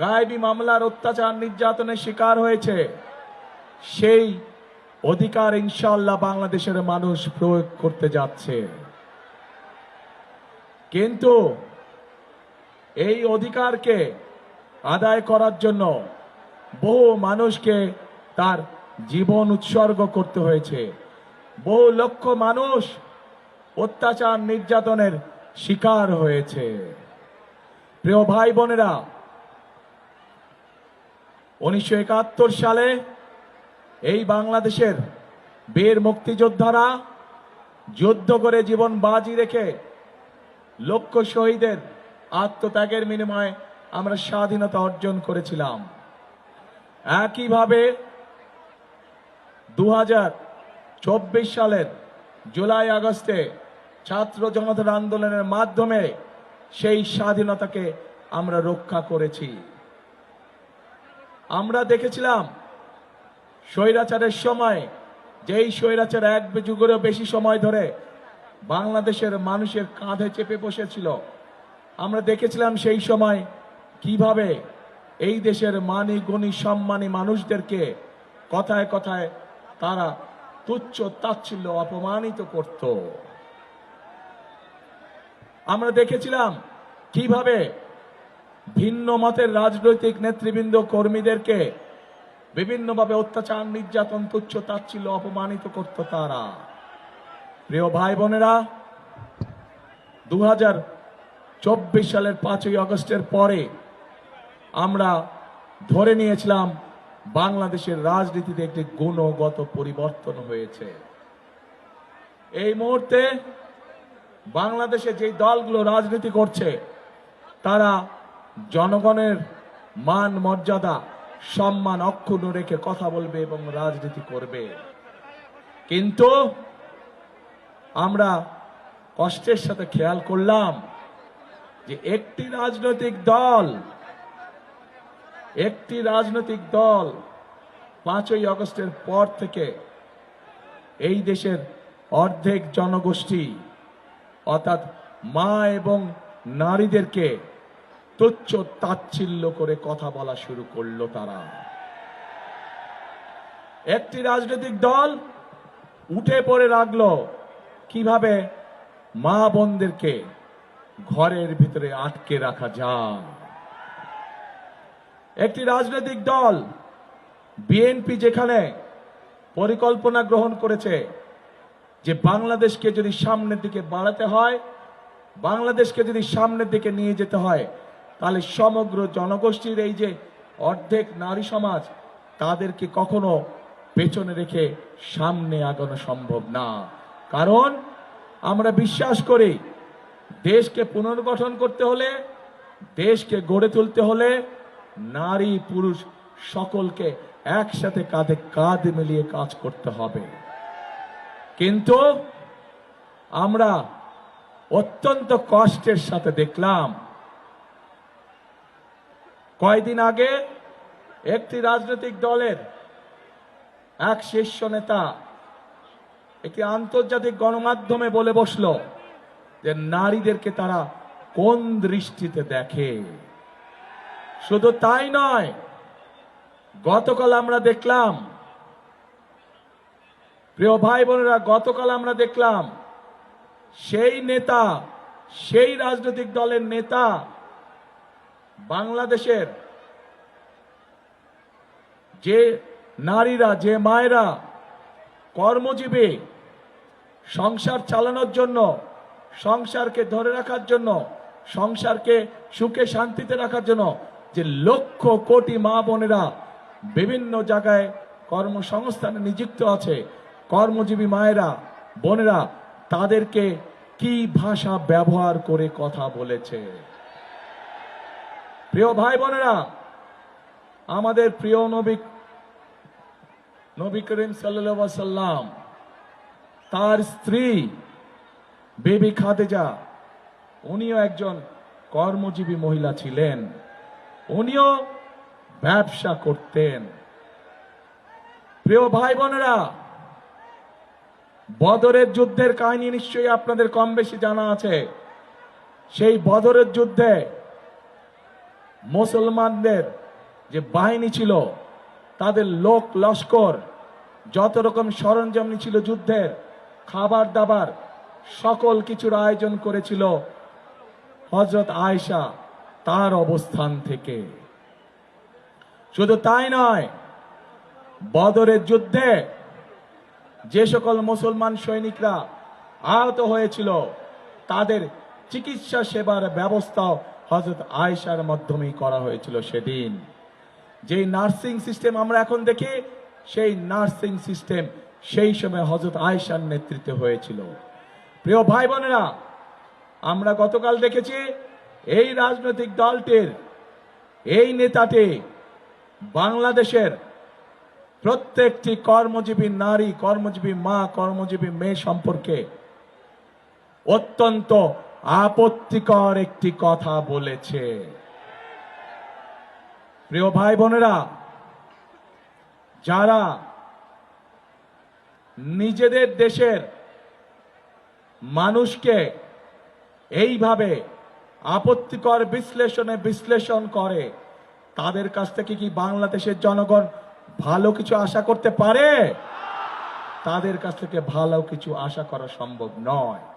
গায়েবী মামলার অত্যাচার নির্যাতনের শিকার হয়েছে। সেই অধিকার ইনশাল্লাহ বাংলাদেশের মানুষ প্রয়োগ করতে যাচ্ছে। কিন্তু এই অধিকারকে আদায় করার জন্য বহু মানুষকে তার জীবন উৎসর্গ করতে হয়েছে। বহু লক্ষ মানুষ অত্যাচার নির্যাতনের শিকার হয়েছে। প্রিয় ভাই বোনেরা উনিশশো একাত্তর সালে এই বাংলাদেশের বীর মুক্তিযোদ্ধারা যুদ্ধ করে জীবন বাজি রেখে লক্ষ শহীদের আত্মত্যাগের বিনিময়ে আমরা স্বাধীনতা অর্জন করেছিলাম। একইভাবে দু চব্বিশ সালের জুলাই আগস্টে ছাত্র জনতার আন্দোলনের মাধ্যমে সেই স্বাধীনতাকে আমরা রক্ষা করেছি। আমরা দেখেছিলাম স্বৈরাচারের সময়, যেই স্বৈরাচার এক যুগেরও বেশি সময় ধরে বাংলাদেশের মানুষের কাঁধে চেপে বসেছিল, আমরা দেখেছিলাম সেই সময় কীভাবে এই দেশের মানি, গণি, সম্মানী মানুষদেরকে কথায় কথায় তারা তুচ্ছ তাচ্ছিল্য অপমানিত করত। আমরা দেখেছিলাম কীভাবে ভিন্ন মতের রাজনৈতিক নেতৃবৃন্দ কর্মীদেরকে বিভিন্নভাবে অত্যাচার, নির্যাতন, তুচ্ছ, তাচ্ছিল্য অপমানিত করত তারা। প্রিয় ভাই বোনেরা দু সালের পাঁচই আগস্টের পরে আমরা ধরে নিয়েছিলাম বাংলাদেশের রাজনীতিতে একটি গুণগত পরিবর্তন হয়েছে। এই মুহূর্তে বাংলাদেশে যে দলগুলো রাজনীতি করছে, তারা জনগণের মান, মর্যাদা, সম্মান অক্ষুণ্ণ রেখে কথা বলবে এবং রাজনীতি করবে। কিন্তু আমরা কষ্টের সাথে খেয়াল করলাম যে একটি রাজনৈতিক দল, একটি রাজনৈতিক দল পাঁচই আগস্টের পর থেকে এই দেশের অর্ধেক জনগোষ্ঠী, অর্থাৎ মা এবং নারীদেরকে তুচ্ছ তাচ্ছিল্য করে কথা বলা শুরু করল তারা। একটি রাজনৈতিক দল উঠে পড়ে রাখল। কীভাবে? মা বোনদেরকে ঘরের ভিতরে আটকে রাখা যায়। একটি রাজনৈতিক দল বিএনপি যেখানে পরিকল্পনা গ্রহণ করেছে যে বাংলাদেশকে যদি সামনের দিকে বাড়াতে হয়, বাংলাদেশকে যদি সামনের দিকে নিয়ে যেতে হয় তাহলে সমগ্র জনগোষ্ঠীর এই যে অর্ধেক নারী সমাজ, তাদেরকে কখনো পেছনে রেখে সামনে আগানো সম্ভব না। কারণ আমরা বিশ্বাস করি, দেশকে পুনর্গঠন করতে হলে, দেশকে গড়ে তুলতে হলে নারী পুরুষ সকলকে একসাথে কাঁধে কাঁধ মিলিয়ে কাজ করতে হবে। কিন্তু আমরা অত্যন্ত কষ্টের সাথে দেখলাম কয়দিন আগে একটি রাজনৈতিক দলের এক শীর্ষ নেতা একটি আন্তর্জাতিক গণমাধ্যমে বলে বসল যে নারীদেরকে তারা কোন দৃষ্টিতে দেখে। শুধু তাই নয়, গতকাল আমরা দেখলাম, প্রিয় ভাই বোনেরা, গতকাল আমরা দেখলাম সেই নেতা, সেই রাজনৈতিক দলের নেতা বাংলাদেশের যে নারীরা, যে মায়েরা কর্মজীবী সংসার চালানোর জন্য, সংসারকে ধরে রাখার জন্য, সংসারকে সুখে শান্তিতে রাখার জন্য যে লক্ষ কোটি মা বোনেরা বিভিন্ন জায়গায় কর্মসংস্থানে নিযুক্ত আছে, কর্মজীবী মায়েরা, বোনেরা, তাদেরকে কি ভাষা ব্যবহার করে কথা বলেছে? প্রিয় ভাই বোনেরা, আমাদের প্রিয় নবী নবী করিম সাল্লাম তার স্ত্রী বেবি খাদেজা, উনিও একজন কর্মজীবী মহিলা ছিলেন। উনিও ব্যবসা করতেন। প্রিয় ভাই বোনেরা, বদরের যুদ্ধের কাহিনী নিশ্চয়ই আপনাদের কম বেশি জানা আছে। সেই বদরের যুদ্ধে মুসলমানদের যে বাহিনী ছিল, তাদের লোক লস্কর, যত রকম সরঞ্জাম ছিল যুদ্ধের, খাবার দাবার, সকল কিছুর আয়োজন করেছিল হজরত আয়েশা তার অবস্থান থেকে। শুধু তাই নয়, বদরের যুদ্ধে যে সকল মুসলমান সৈনিকরা আহত হয়েছিল, তাদের চিকিৎসা সেবার ব্যবস্থা হজরত আয়েশার মাধ্যমেই করা হয়েছিল সেদিন। যেই নার্সিং সিস্টেম আমরা এখন দেখি, সেই নার্সিং সিস্টেম সেই সময় হজরত আয়েশার নেতৃত্বে হয়েছিল। প্রিয় ভাই বোনেরা আমরা গতকাল দেখেছি, এই রাজনৈতিক দলটির এই নেতাটি বাংলাদেশের প্রত্যেকটি কর্মজীবী নারী, কর্মজীবী মা, কর্মজীবী মেয়ে সম্পর্কে অত্যন্ত আপত্তিকর একটি কথা বলেছে। প্রিয় ভাই বোনেরা, যারা নিজেদের দেশের মানুষকে এইভাবে আপত্তিকর বিশ্লেষণে বিশ্লেষণ করে, তাদের কাছ থেকে কি বাংলাদেশের জনগণ ভালো কিছু আশা করতে পারে? তাদের কাছ থেকে ভালো কিছু আশা করা সম্ভব নয়।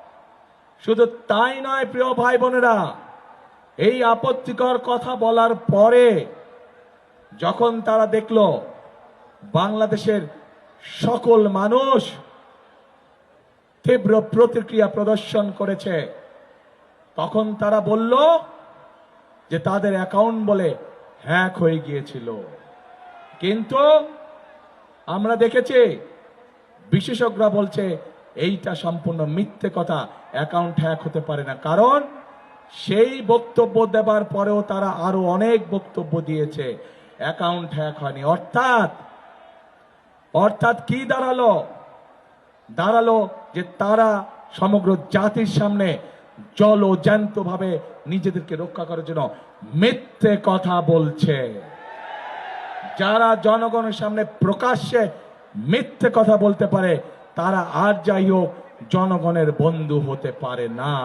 শুধু তাই নয়, প্রিয় ভাই বোনেরা এই আপত্তিকর কথা বলার পরে যখন তারা দেখল বাংলাদেশের সকল মানুষ তীব্র প্রতিক্রিয়া প্রদর্শন করেছে, তখন তারা বলল যে তাদের অ্যাকাউন্ট বলে হ্যাক হয়ে গিয়েছিল। কিন্তু আমরা দেখেছি, বিশেষজ্ঞরা বলছে এইটা সম্পূর্ণ মিথ্যে কথা। অ্যাকাউন্ট হ্যাক হতে পারে না। কারণ সেই বক্তব্য দেবার পরেও তারা আরও অনেক বক্তব্য দিয়েছে। অ্যাকাউন্ট হ্যাক হয়নি। অর্থাৎ অর্থাৎ কি দাঁড়াল? দাঁড়াল যে তারা সমগ্র জাতির সামনে জল ও জ্যান্ত ভাবে নিজেদেরকে রক্ষা করার জন্য মিথ্যে কথা বলছে। যারা জনগণের সামনে প্রকাশ্যে মিথ্যে কথা বলতে পারে তারা আর যাই হোক জনগণের বন্ধু হতে পারে না।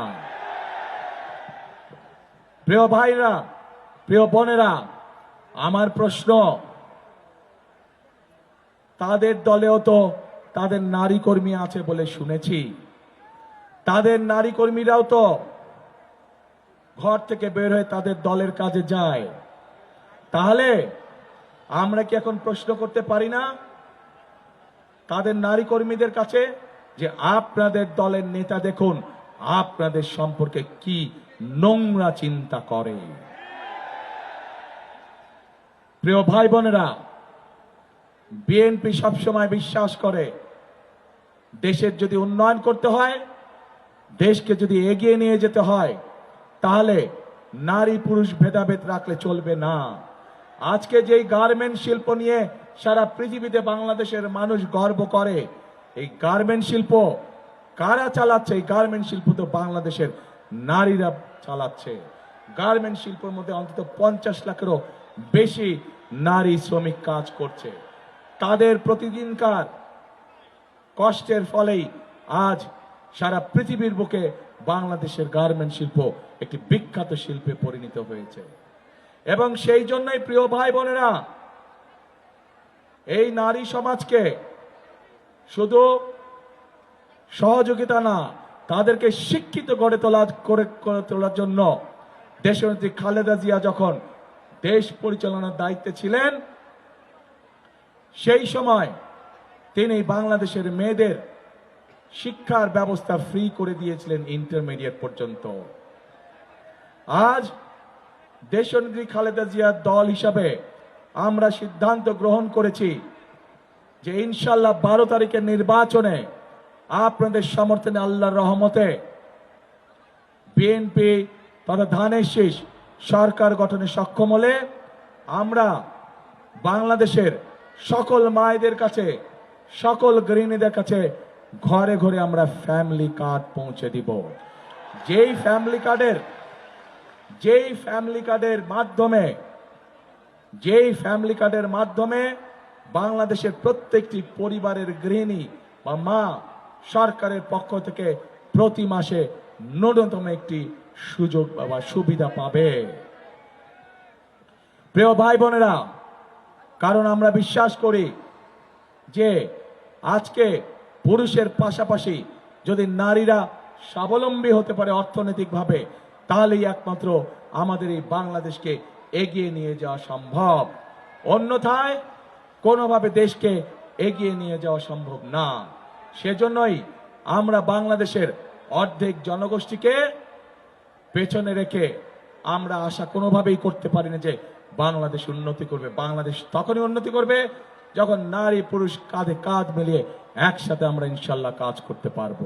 প্রিয় ভাইরা, প্রিয় বোনেরা, আমার প্রশ্ন, তাদের দলেও তো তাদের নারী কর্মী আছে বলে শুনেছি। তাদের নারী কর্মীরাও তো ঘর থেকে বের হয়ে তাদের দলের কাজে যায়। তাহলে আমরা কি এখন প্রশ্ন করতে পারি না? তাদের নারী কর্মীদের কাছে যে আপনাদের দলের নেতা দেখুন, আপনাদের সম্পর্কে কি নোংরা চিন্তা করে। প্রিয় ভাই বোনেরা বিএনপি সবসময় বিশ্বাস করে, দেশের যদি উন্নয়ন করতে হয়, দেশকে যদি এগিয়ে নিয়ে যেতে হয়, তাহলে নারী পুরুষ ভেদাভেদ রাখলে চলবে না। আজকে যেই গার্মেন্ট শিল্প নিয়ে সারা পৃথিবীতে বাংলাদেশের মানুষ গর্ব করে, এই গার্মেন্ট শিল্প কারা চালাচ্ছে? এই গার্মেন্ট শিল্প তো বাংলাদেশের নারীরা চালাচ্ছে। গার্মেন্ট শিল্পের মধ্যে অন্তত পঞ্চাশ লাখেরও বেশি নারী শ্রমিক কাজ করছে। তাদের প্রতিদিনকার কষ্টের ফলেই আজ সারা পৃথিবীর বুকে বাংলাদেশের গার্মেন্ট শিল্প একটি বিখ্যাত শিল্পে পরিণত হয়েছে। এবং সেই জন্যই প্রিয় ভাই বোনেরা, এই নারী সমাজকে শুধু সহযোগিতা না, তাদেরকে শিক্ষিত গড়ে তোলা, করে তোলার জন্য দেশনেত্রী খালেদা জিয়া যখন দেশ পরিচালনার দায়িত্বে ছিলেন, সেই সময় তিনি বাংলাদেশের মেয়েদের শিক্ষার ব্যবস্থা ফ্রি করে দিয়েছিলেন ইন্টারমিডিয়েট পর্যন্ত। আজ দেশনেত্রী খালেদা জিয়ার দল হিসাবে আমরা সিদ্ধান্ত গ্রহণ করেছি যে ইনশাল্লাহ বারো তারিখের নির্বাচনে আপনাদের সমর্থনে আল্লাহর রহমতে বিএনপি তথা ধানের শীষ সরকার গঠনে সক্ষম হলে আমরা বাংলাদেশের সকল মায়েদের কাছে, সকল গৃহিণীদের কাছে ঘরে ঘরে আমরা ফ্যামিলি কার্ড পৌঁছে দিব। যেই ফ্যামিলি কার্ডের যেই ফ্যামিলি কার্ডের মাধ্যমে, যেই ফ্যামিলি কার্ডের মাধ্যমে বাংলাদেশের প্রত্যেকটি পরিবারের গৃহিণী বা মা সরকারের পক্ষ থেকে প্রতি মাসে ন্যূনতম একটি সুযোগ বা সুবিধা পাবে। প্রিয় ভাই বোনেরা, কারণ আমরা বিশ্বাস করি যে আজকে পুরুষের পাশাপাশি যদি নারীরা স্বাবলম্বী হতে পারে অর্থনৈতিকভাবে তাহলেই একমাত্র আমাদের এই বাংলাদেশকে এগিয়ে নিয়ে যাওয়া সম্ভব। অন্যথায় কোনোভাবে দেশকে এগিয়ে নিয়ে যাওয়া সম্ভব না। সেজন্যই আমরা বাংলাদেশের অর্ধেক জনগোষ্ঠীকে পেছনে রেখে আমরা আশা কোনোভাবেই করতে পারি না যে বাংলাদেশ উন্নতি করবে। বাংলাদেশ তখনই উন্নতি করবে যখন নারী পুরুষ কাঁধে কাঁধ মিলিয়ে একসাথে আমরা ইনশাল্লাহ কাজ করতে পারব।